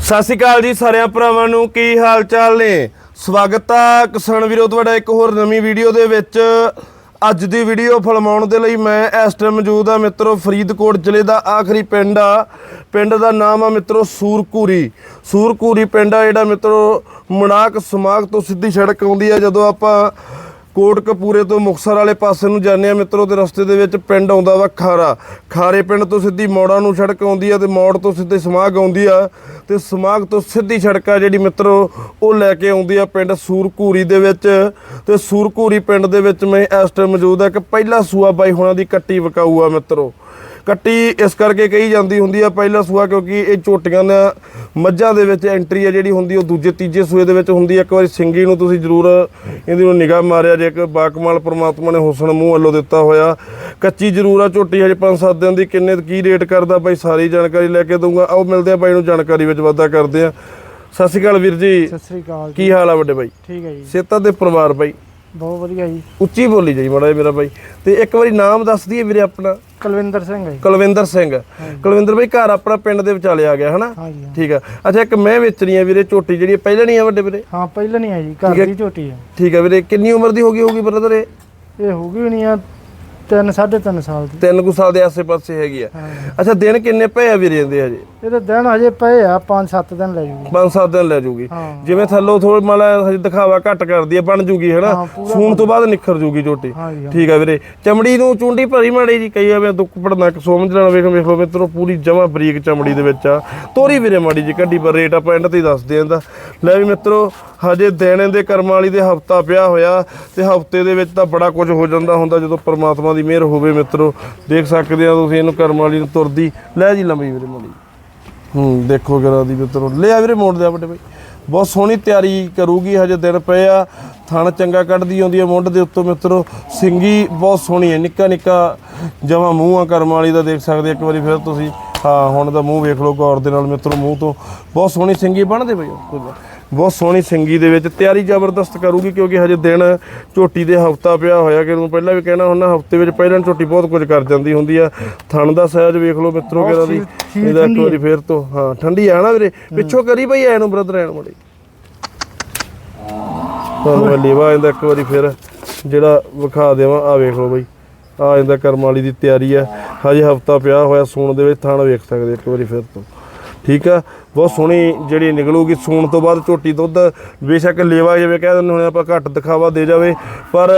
ਸਤਿ ਸ਼੍ਰੀ ਅਕਾਲ ਜੀ ਸਾਰਿਆਂ ਭਰਾਵਾਂ ਨੂੰ, ਕੀ ਹਾਲ ਚਾਲ ਨੇ? ਸਵਾਗਤ ਆ ਕਿਸਾਨ ਵੀਰੋ ਤੁਹਾਡਾ ਇੱਕ ਹੋਰ ਨਵੀਂ ਵੀਡੀਓ ਦੇ ਵਿੱਚ। ਅੱਜ ਦੀ ਵੀਡੀਓ ਫਿਲਮਾਉਣ ਦੇ ਲਈ ਮੈਂ ਇਸ ਟਾਈਮ ਮੌਜੂਦ ਆ ਮਿੱਤਰੋ ਫਰੀਦਕੋਟ ਜ਼ਿਲ੍ਹੇ ਦਾ ਆਖਰੀ ਪਿੰਡ ਆ। ਪਿੰਡ ਦਾ ਨਾਮ ਆ ਮਿੱਤਰੋ ਸੂਰਕੂਰੀ। ਸੂਰਕੂਰੀ ਪਿੰਡ ਆ ਜਿਹੜਾ ਮਿੱਤਰੋ ਮਨਾਕ ਸਮਾਗ ਤੋਂ ਸਿੱਧੀ ਸੜਕ ਆਉਂਦੀ ਆ ਜਦੋਂ ਆਪਾਂ ਕੋਟਕਪੂਰੇ ਤੋਂ ਮੁਕਸਰ ਵਾਲੇ ਪਾਸੇ ਨੂੰ ਜਾਂਦੇ ਆ ਮਿੱਤਰੋ ਤੇ ਰਸਤੇ ਦੇ ਵਿੱਚ ਪਿੰਡ ਆਉਂਦਾ ਵਾ ਖਾਰਾ। ਖਾਰੇ ਪਿੰਡ ਤੋਂ ਸਿੱਧੀ ਮੋੜਾਂ ਨੂੰ ਸੜਕ ਆਉਂਦੀ ਆ ਤੇ ਮੋੜ ਤੋਂ ਸਿੱਧੇ ਸਮਾਗ ਆਉਂਦੀ ਆ ਤੇ ਸਮਾਗ ਤੋਂ ਸਿੱਧੀ ਸੜਕ ਆ ਜਿਹੜੀ ਮਿੱਤਰੋ, ਉਹ ਲੈ ਕੇ ਆਉਂਦੀ ਆ ਪਿੰਡ ਸੂਰਕੂਰੀ ਦੇ ਵਿੱਚ। ਤੇ ਸੂਰਕੂਰੀ ਪਿੰਡ ਦੇ ਵਿੱਚ ਮੈਂ ਇਸ ਟਾਈਮ ਮੌਜੂਦ ਆ ਕਿ ਪਹਿਲਾ ਸੂਆ ਬਾਈ ਹੋਣਾ ਦੀ ਕੱਟੀ ਵਕਾਊ ਆ ਮਿੱਤਰੋ। ਕੱਟੀ ਇਸ ਕਰਕੇ ਕਹੀ ਜਾਂਦੀ ਹੁੰਦੀ ਆ ਪਹਿਲਾ ਸੂਆ ਕਿਉਂਕਿ ਇਹ ਝੋਟੀਆਂ ਦਾ ਮੱਝਾਂ ਦੇ ਵਿੱਚ ਐਂਟਰੀ ਆ ਜਿਹੜੀ ਹੁੰਦੀ ਉਹ ਦੂਜੇ ਤੀਜੇ ਸੂਏ ਦੇ ਵਿੱਚ ਹੁੰਦੀ ਆ। ਇੱਕ ਵਾਰੀ ਸਿੰਗੀ ਨੂੰ ਤੁਸੀਂ ਜ਼ਰੂਰ ਇਹਦੀ ਨੂੰ ਨਿਗਾਹ ਮਾਰਿਆ ਜੇ ਕਿ ਬਾਕਮਾਲ ਪ੍ਰਮਾਤਮਾ ਨੇ ਹੁਸਨ ਮੂੰਹ ਵੱਲੋਂ ਦਿੱਤਾ ਹੋਇਆ। ਕੱਚੀ ਜ਼ਰੂਰ ਆ ਝੋਟੀ ਹਜੇ 5-7 ਦਿਨ ਦੀ ਕਿੰਨੇ ਕੀ ਰੇਟ ਕਰਦਾ ਬਾਈ ਸਾਰੀ ਜਾਣਕਾਰੀ ਲੈ ਕੇ ਦਊਂਗਾ। ਆਓ ਮਿਲਦੇ ਆ ਬਾਈ ਨੂੰ ਜਾਣਕਾਰੀ ਵਿੱਚ ਵਾਧਾ ਕਰਦੇ ਆ। ਸਤਿ ਸ਼੍ਰੀ ਅਕਾਲ ਵੀਰ ਜੀ। ਸਤਿ ਸ੍ਰੀ ਅਕਾਲ ਜੀ। ਕੀ ਹਾਲ ਆ ਵੱਡੇ ਬਾਈ? ਠੀਕ ਹੈ ਜੀ। ਸੇਤਾ ਦੇ ਪਰਿਵਾਰ ਬਾਈ? ਬਹੁਤ ਵਧੀਆ ਜੀ। ਉੱਚੀ ਬੋਲੀ ਜਾਈ ਮਾੜਾ ਜਿਹਾ ਮੇਰਾ ਬਾਈ। ਤੇ ਇੱਕ ਵਾਰੀ ਨਾਮ ਦੱਸ ਦਈਏ ਵੀਰੇ ਆਪਣਾ। ਕੁਲਵਿੰਦਰ ਸਿੰਘ ਹੈ ਕੁਲਵਿੰਦਰ ਸਿੰਘ। ਕੁਲਵਿੰਦਰ ਬਾਈ ਘਰ ਆਪਣਾ ਪਿੰਡ ਦੇ ਵਿਚਾਲੇ ਆ ਗਿਆ ਹਨਾ? ਹਾਂਜੀ। ਠੀਕ ਆ। ਅੱਛਾ ਇੱਕ ਮੈਂ ਵੇਚਣੀ ਆ ਵੀਰੇ ਝੋਟੀ ਜਿਹੜੀ ਪਹਿਲਾਂ ਨਹੀਂ ਆ ਵੱਡੇ ਵੀਰੇ? ਹਾਂ ਪਹਿਲਾਂ ਨਹੀਂ ਹੈ ਜੀ ਘਰ ਦੀ ਝੋਟੀ ਹੈ ਠੀਕ ਆ ਵੀਰੇ ਕਿੰਨੀ ਉਮਰ ਦੀ ਹੋ ਗਈ ਹੋਗੀ ਬ੍ਰਦਰ ਇਹ? ਇਹ ਹੋ ਗਈ ਹੋਣੀ ਆ 3 3.5 ਸਾਲ ਦੀ। ਤਿੰਨ ਕੁ ਸਾਲ ਦੇ ਆਸੇ-ਪਾਸੇ ਹੈਗੀ ਆ। ਅੱਛਾ ਦਿਨ ਕਿੰਨੇ ਪਏ ਆ ਵੀਰੇ ਇਹਦੇ ਹਜੇ? ਇਹਦੇ ਦਿਨ ਹਜੇ ਪਏ ਆ 5-7 ਦਿਨ ਲੈ ਜੂਗੀ। ਪੰਜ ਸੱਤ ਦਿਨ ਲੈ ਜੂਗੀ। ਹਾਂ। ਜਿਵੇਂ ਥੱਲੋਂ ਥੋੜਾ ਮਾਲਾ ਹਜੇ ਦਿਖਾਵਾ ਘੱਟ ਕਰਦੀ ਆ ਬਣ ਜੂਗੀ ਹੈਨਾ? ਹਾਂ, ਪੂਰਾ ਸੂਣ ਤੋਂ ਬਾਅਦ ਨਿਖਰ ਜੂਗੀ ਝੋਟੀ। ਠੀਕ ਆ ਵੀਰੇ। ਚਮੜੀ ਨੂੰ ਚੁੰਡੀ ਭਰੀ ਮਾੜੀ ਜੀ ਕਈ ਆਵੇ ਦੁੱਖ ਪੜਨਾ ਕਿ ਸੋਮਝ ਲੈਣਾ ਵੇਖ ਵੇਖ ਮਿੱਤਰੋ ਪੂਰੀ ਜਮਾ ਬਰੀਕ ਚਮੜੀ ਦੇ ਵਿੱਚ ਆ। ਤੋਰੀ ਵੀਰੇ ਮਾੜੀ ਜੀ ਕੱਢੀ ਪਰ ਰੇਟ ਆਪਾਂ ਐਂਡ ਤੇ ਹੀ ਦੱਸਦੇ ਆਂ ਦਾ ਲੈ ਵੀ ਮਿੱਤਰੋ ਹਜੇ ਦੇਣੇ ਦੇ ਕਰਮਾਂ ਵਾਲੀ ਦੇ ਹਫਤਾ ਪਿਆ ਹੋਇਆ ਤੇ ਹਫ਼ਤੇ ਦੇ ਵਿੱਚ ਤਾਂ ਬੜਾ ਕੁਝ ਹੋ ਜਾਂਦਾ ਹੁੰਦਾ ਜਦੋਂ ਪਰਮਾਤਮਾ ਦੀ ਮਿਹਰ ਹੋਵੇ ਮਿੱਤਰੋ। ਦੇਖ ਸਕਦੇ ਆ ਤੁਸੀਂ ਇਹਨੂੰ ਕਰਮਾਂ ਵਾਲੀ ਨੂੰ ਤੁਰਦੀ। ਲੈ ਜੀ ਲੰਬੀ ਵੀਰੇ ਮਾੜੀ ਹੂੰ, ਦੇਖੋ ਜਰਾ ਦੀ ਮਿੱਤਰੋ। ਲੈ ਆ ਵੀਰੇ ਮੋੜ ਦੇ ਵੱਡੇ ਬਾਈ। ਬਹੁਤ ਸੋਹਣੀ ਤਿਆਰੀ ਕਰੂਗੀ, ਹਜੇ ਦਿਨ ਪਏ ਆ। ਥਣ ਚੰਗਾ ਕੱਢਦੀ ਆਉਂਦੀ ਆ ਮੁੰਡ ਦੇ ਉੱਤੋਂ ਮਿੱਤਰੋ। ਸਿੰਗੀ ਬਹੁਤ ਸੋਹਣੀ ਹੈ, ਨਿੱਕਾ ਨਿੱਕਾ ਜਮਾ ਮੂੰਹ ਆ ਕਰਮ ਵਾਲੀ ਦਾ, ਦੇਖ ਸਕਦੇ ਇੱਕ ਵਾਰੀ ਫਿਰ ਤੁਸੀਂ। ਹਾਂ, ਹੁਣ ਦਾ ਮੂੰਹ ਵੇਖ ਲਓ ਗੌਰ ਦੇ ਨਾਲ ਮਿੱਤਰੋ, ਮੂੰਹ ਤੋਂ। ਬਹੁਤ ਸੋਹਣੀ ਸਿੰਗੀ ਬਣਦੇ ਬਈ ਬਹੁਤ ਸੋਹਣੀ ਸਿੰਗੀ ਦੇ ਵਿੱਚ ਤਿਆਰੀ ਜ਼ਬਰਦਸਤ ਕਰੂਗੀ ਕਿਉਂਕਿ ਹਜੇ ਦਿਨ ਝੋਟੀ ਦੇ ਹਫਤਾ ਪਿਆ ਹੋਇਆ ਕਿ ਨੂੰ ਪਹਿਲਾਂ ਵੀ ਕਹਿਣਾ ਹੁੰਦਾ ਹਫ਼ਤੇ ਵਿੱਚ ਪਹਿਲਾਂ ਝੋਟੀ ਬਹੁਤ ਕੁਝ ਕਰ ਜਾਂਦੀ ਹੁੰਦੀ ਆ। ਥਣ ਦਾ ਸਾਈਜ਼ ਵੇਖ ਲਓ ਮਿੱਤਰੋ ਕਿਹੜਾ ਦੀ ਇਹਦਾ ਇੱਕ ਵਾਰੀ ਫੇਰ ਤੋਂ ਹਾਂ ਠੰਡੀ ਆ ਨਾ ਵੀਰੇ? ਪਿੱਛੋਂ ਕਰੀ ਬਈ ਐ ਨੂੰ ਬ੍ਰਦਰ ਐਨ ਮੜੀ ਤੁਹਾਨੂੰ ਲੇਵਾ ਇਹਦਾ ਇੱਕ ਵਾਰੀ ਫਿਰ ਜਿਹੜਾ ਵਿਖਾ ਦੇਵਾਂ ਆ ਵੇਖ ਲਓ ਬਈ। ਆ ਇਹਦਾ ਕਰਮ ਵਾਲੀ ਦੀ ਤਿਆਰੀ ਆ। ਹਜੇ ਹਫਤਾ ਪਿਆ ਹੋਇਆ ਸੂਣ ਦੇ ਵਿੱਚ ਥਣ ਵੇਖ ਸਕਦੇ ਇੱਕ ਵਾਰੀ ਫਿਰ ਤੋਂ। ਠੀਕ ਆ? ਬਹੁਤ ਸੋਹਣੀ ਜਿਹੜੀ ਨਿਕਲੂਗੀ ਸੂਣ ਤੋਂ ਬਾਅਦ ਝੋਟੀ ਦੁੱਧ ਬੇਸ਼ੱਕ ਲੇਵਾ ਜਿਵੇਂ ਕਹਿ ਦਿੰਦੇ ਹੁੰਦੇ ਆਪਾਂ ਘੱਟ ਦਿਖਾਵਾ ਦੇ ਜਾਵੇ ਪਰ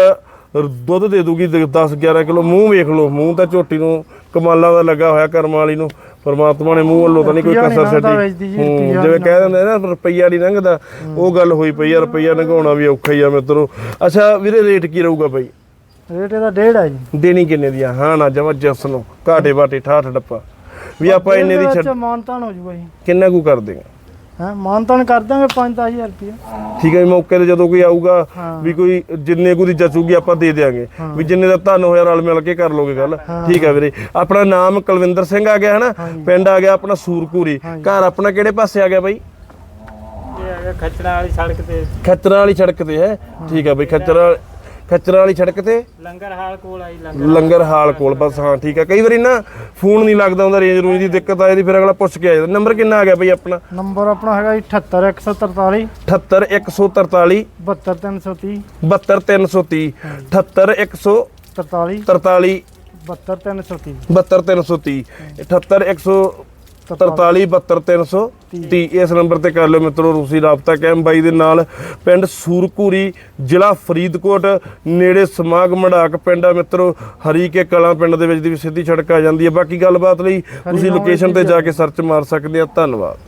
ਦੁੱਧ ਦੇ ਦੂਗੀ 10 11 ਕਿਲੋ ਮੂੰਹ ਵੇਖ ਲਓ ਮੂੰਹ ਤਾਂ ਝੋਟੀ ਨੂੰ ਕਮਾਲਾਂ ਦਾ ਲੱਗਾ ਹੋਇਆ ਕਰਮ ਵਾਲੀ ਨੂੰ ਪਰਮਾਤਮਾ ਨੇ ਮੂੰਹ ਵੱਲੋਂ ਤਾਂ ਨਹੀਂ ਕੋਈ ਕਸਰ ਛੱਡੀ। ਜਿਵੇਂ ਕਹਿ ਦਿੰਦੇ ਨਾ ਰੁਪਈਆ ਨਹੀਂ ਲੰਘਦਾ ਉਹ ਗੱਲ ਹੋਈ ਪਈ ਆ ਰੁਪਈਆ ਲੰਘਾਉਣਾ ਵੀ ਔਖਾ ਹੀ ਆ ਮਿੱਤਰੋ। ਅੱਛਾ ਵੀਰੇ ਰੇਟ ਕੀ ਰਹੂਗਾ ਬਈ? ਰੇਟ ਇਹਦਾ ਡੇਢ ਹੈ ਜੀ। ਦੇਣੀ ਕਿੰਨੇ ਦੀ ਆ? ਹਾਂ ਨਾ ਜਮਾ ਜਸ ਨੂੰ ਘਾਟੇ ਬਾਟੇ ਠਾਠ ਡੱਪਾ ਵੀ ਆਪਾਂ ਇੰਨੇ ਦੀ ਛੱਡ ਮਾਨਤਾਨ ਹੋ ਜੂਗਾ ਜੀ ਕਿੰਨਾ ਕੁ ਕਰ ਦੇਗਾ? ਹਾਂ ਮਾਨਤਾਨ ਕਰ ਦਾਂਗੇ 5-10000 ਰੁਪਏ ਠੀਕ ਹੈ ਜੀ, ਮੌਕੇ ਤੇ ਜਦੋਂ ਕੋਈ ਆਊਗਾ। ਵੀ ਕੋਈ ਜਿੰਨੇ ਕੁ ਦੀ ਜਚੂਗੀ ਆਪਾਂ ਦੇ ਦੇਾਂਗੇ ਵੀ ਜਿੰਨੇ ਦਾ ਤੁਹਾਨੂੰ ਹੋਇਆ ਰਲ ਮਿਲ ਕੇ ਕਰ ਲੋਗੇ ਗੱਲ। ਠੀਕ ਹੈ ਵੀਰੇ। ਆਪਣਾ ਨਾਮ ਕੁਲਵਿੰਦਰ ਸਿੰਘ ਆ ਗਿਆ ਹਨਾ? ਪਿੰਡ ਆ ਗਿਆ ਆਪਣਾ ਸੂਰਕੂਰੀ ਘਰ ਆਪਣਾ ਕਿਹੜੇ ਪਾਸੇ ਆ ਗਿਆ ਬਾਈ? ਖੱਚੜਾ ਵਾਲੀ ਸੜਕ ਤੇ। ਖੱਚਰਾਂ ਵਾਲੀ ਸੜਕ ਤੇ ਹੈ। ਠੀਕ ਹੈ ਬਈ ਖੱਚਰਾਂ ਖੱਚਰਾਂ ਵਾਲੀ ਸੜਕ ਤੇ? ਲੰਗਰ ਹਾਲ ਕੋਲ ਆਈ ਲੰਗਰ ਲੰਗਰ ਹਾਲ ਕੋਲ ਬਸ ਹਾਂ ਠੀਕ ਹੈ ਕਈ ਵਾਰੀ ਨਾ ਫੋਨ ਨਹੀਂ ਲੱਗਦਾ ਹੁੰਦਾ ਰੇਂਜ ਰੂੰਜ ਦੀ ਦਿੱਕਤ ਆ ਜਾਂਦੀ ਫਿਰ ਅਗਲਾ ਪੁੱਛ ਕੇ ਆ ਜਾਂਦਾ। ਨੰਬਰ ਕਿੰਨਾ ਆ ਗਿਆ ਬਈ ਆਪਣਾ? ਨੰਬਰ ਆਪਣਾ ਹੈਗਾ ਜੀ 78143 78143 72330 72330 78143 43 72330 72330 78143 72330 ਇਸ ਨੰਬਰ ਤੇ ਕਰ ਲਿਓ ਮਿੱਤਰੋ ਰੂਸੀ ਰਾਬਤਾ ਕਾਇਮ। ਬਾਈ ਦੇ ਨਾਲ ਪਿੰਡ ਸੂਰਕੂਰੀ ਜ਼ਿਲ੍ਹਾ ਫਰੀਦਕੋਟ ਨੇੜੇ ਸਮਾਗ ਮੜਾਕ ਪਿੰਡ ਆ ਮਿੱਤਰੋ। ਹਰੀਕੇ ਕਲਾਂ ਪਿੰਡ ਦੇ ਵਿੱਚ ਦੀ ਵੀ ਸਿੱਧੀ ਸੜਕ ਆ ਜਾਂਦੀ ਹੈ ਬਾਕੀ ਗੱਲਬਾਤ ਲਈ ਤੁਸੀਂ ਲੋਕੇਸ਼ਨ ਤੇ ਜਾ ਕੇ ਸਰਚ ਮਾਰ ਸਕਦੇ ਆ। ਧੰਨਵਾਦ।